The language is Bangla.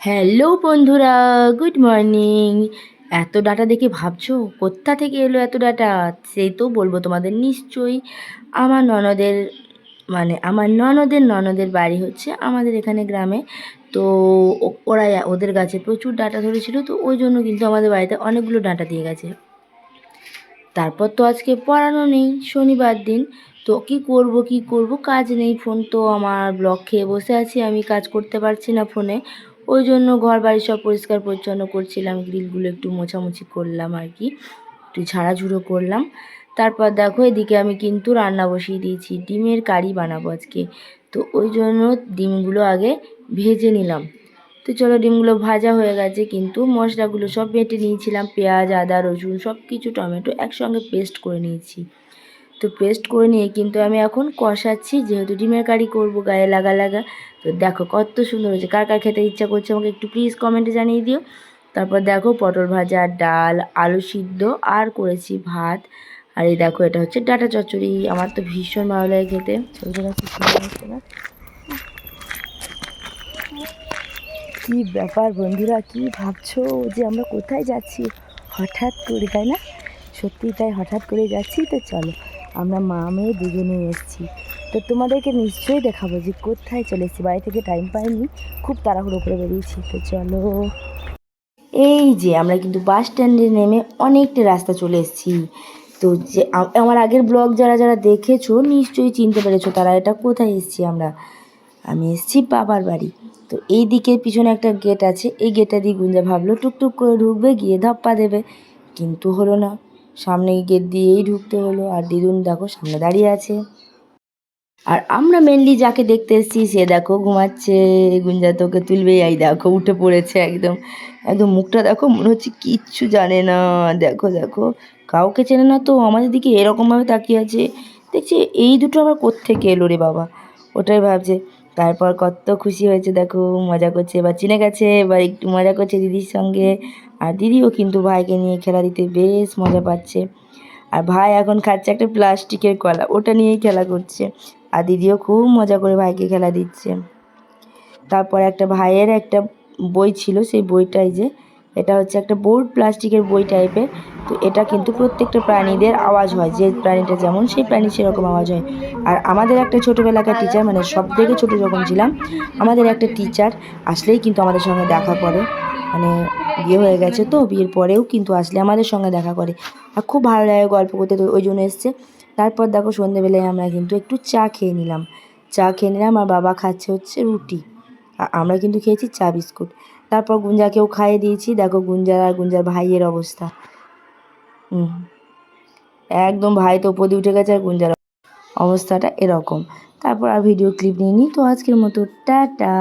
হ্যালো বন্ধুরা, গুড মর্নিং। এত ডাটা দেখে ভাবছ? কোথা থেকে এলো এত ডাটা? সেই তো বলব তোমাদের নিশ্চয়ই। আমার ননদের মানে আমার ননদের ননদের বাড়ি হচ্ছে আমাদের এখানে গ্রামে। তো ওরা ওদের গাছে প্রচুর ডাটা ধরেছিল, তো ওই জন্য কিন্তু আমাদের বাড়িতে অনেকগুলো ডাটা দিয়ে গেছে। তারপর তো আজকে পড়ানো নেই, শনিবার দিন। তো কি করব কি করব, কাজ নেই। ফোন তো আমার ব্লক খেয়ে বসে আছি, আমি কাজ করতে পারছি না ফোনে। ওই জন্য ঘর বাড়ি সব পরিষ্কার পরিচ্ছন্ন করছিলাম, গ্রিলগুলো একটু মোছামুছি করলাম আর কি, একটু ঝাড়াঝুড়ো করলাম। তারপর দেখো এদিকে আমি কিন্তু রান্না বসিয়ে দিয়েছি, ডিমের কারি বানাবো আজকে। তো ওই জন্য ডিমগুলো আগে ভেজে নিলাম। তো চলো ডিমগুলো ভাজা হয়ে গেছে, কিন্তু মশলাগুলো সব বেটে নিয়েছিলাম, পেঁয়াজ, আদা, রসুন সব কিছু টমেটো একসঙ্গে পেস্ট করে নিয়েছি। তো পেস্ট করে নিয়ে কিন্তু আমি এখন কষাচ্ছি, যেহেতু ডিমের কারি করব, গায়ে লাগা লাগা। তো দেখো কত সুন্দর হয়েছে। কার কার খেতে ইচ্ছা করছে আমাকে একটু প্লিজ কমেন্টে জানিয়ে দিও। তারপর দেখো পটল ভাজা, ডাল, আলু সিদ্ধ, আর করেছি ভাত। আর এই দেখো এটা হচ্ছে ডাটা চচ্চড়ি। আমার তো ভীষণ ভালো লাগে খেতে। কি সুন্দর কি ব্যাপার বন্ধুরা, কি ভাবছ যে আমরা কোথায় যাচ্ছি? হঠাৎ করে, তাই না? সত্যি তাই হঠাৎ করে যাচ্ছি, তো চলো। আমরা মা, মেয়ে দুজনেই এসেছি। তো তোমাদেরকে নিশ্চয়ই দেখাবো যে কোথায় চলে এসেছি। বাড়ি থেকে টাইম পাইনি, খুব তাড়াহুড়ো করে বেরিয়েছি। তো চলো। এই যে আমরা কিন্তু বাস স্ট্যান্ডে নেমে অনেকটা রাস্তা চলে এসেছি। তো যে আমার আগের ব্লগ যারা যারা দেখেছ, নিশ্চয়ই চিনতে পেরেছ তারা এটা কোথায় এসেছি আমরা। আমি এসেছি বাবার বাড়ি। তো এই দিকে পিছনে একটা গেট আছে। এই গেটটা দিয়ে গুঞ্জা ভাবলো, টুকটুক করে ঢুকবে, গিয়ে ধাপ্পা দেবে। কিন্তু হলো না। সামনে গেট দিয়েই ঢুকতে হলো। আর দিদুন দেখো সামনে দাঁড়িয়ে আছে। আর আমরা মেনলি যাকে দেখতে এসেছি, সে দেখো ঘুমাচ্ছে। গুঞ্জা তোকে তুলবেই এই দেখো উঠে পড়েছে একদম। একদম মুখটা দেখো মনে হচ্ছে কিচ্ছু জানে না। দেখো দেখো। কাউকে চেনে না তো, আমাদের দিকে এরকমভাবে তাকিয়ে আছে। দেখছি এই দুটো আবার কোত্থেকে এলো রে বাবা? ওটাই ভাবছে। তারপর কত খুশি হয়েছে, দেখো, মজা করছে, এবার চিনে গেছে, এবার একটু মজা করছে দিদির সঙ্গে। আর দিদিও কিন্তু ভাইকে নিয়ে খেলা দিতে বেশ মজা পাচ্ছে। আর ভাই এখন খাচ্ছে একটা প্লাস্টিকের কলা, ওটা নিয়েই খেলা করছে। আর দিদিও খুব মজা করে ভাইকে খেলা দিচ্ছে। তারপর একটা ভাইয়ের একটা বই ছিল, সেই বইটাই যে এটা হচ্ছে একটা বোর্ড প্লাস্টিকের বই টাইপের তো এটা কিন্তু প্রত্যেকটা প্রাণীদের আওয়াজ হয়, যে প্রাণীটা যেমন সেই প্রাণী সেরকম আওয়াজ হয়। আর আমাদের একটা ছোটোবেলাকার টিচার মানে সব থেকে ছোটো যখন ছিলাম, আমাদের একটা টিচার আসলেই কিন্তু আমাদের সঙ্গে দেখা করে। মানে বিয়ে হয়ে গেছে তো, বিয়ের পরেও কিন্তু আসলে আমাদের সঙ্গে দেখা করে। আর খুব ভালো লাগে গল্প করতে, তো ওই জন্য এসছে। তারপর দেখো সন্ধেবেলায় আমরা কিন্তু একটু চা খেয়ে নিলাম। চা খেয়ে নিলাম, আর বাবা খাচ্ছে হচ্ছে রুটি। আর আমরা কিন্তু খেয়েছি চা বিস্কুট। তারপর গুঞ্জাকেও খাইয়ে দিয়েছি। দেখো গুঞ্জার আর গুঞ্জার ভাইয়ের অবস্থা। হুম একদম ভাই তো পদে উঠে গেছে আর গুঞ্জার অবস্থাটা এরকম। তারপর আর ভিডিও ক্লিপ নিয়ে নিই তো আজকের মতো টাটা।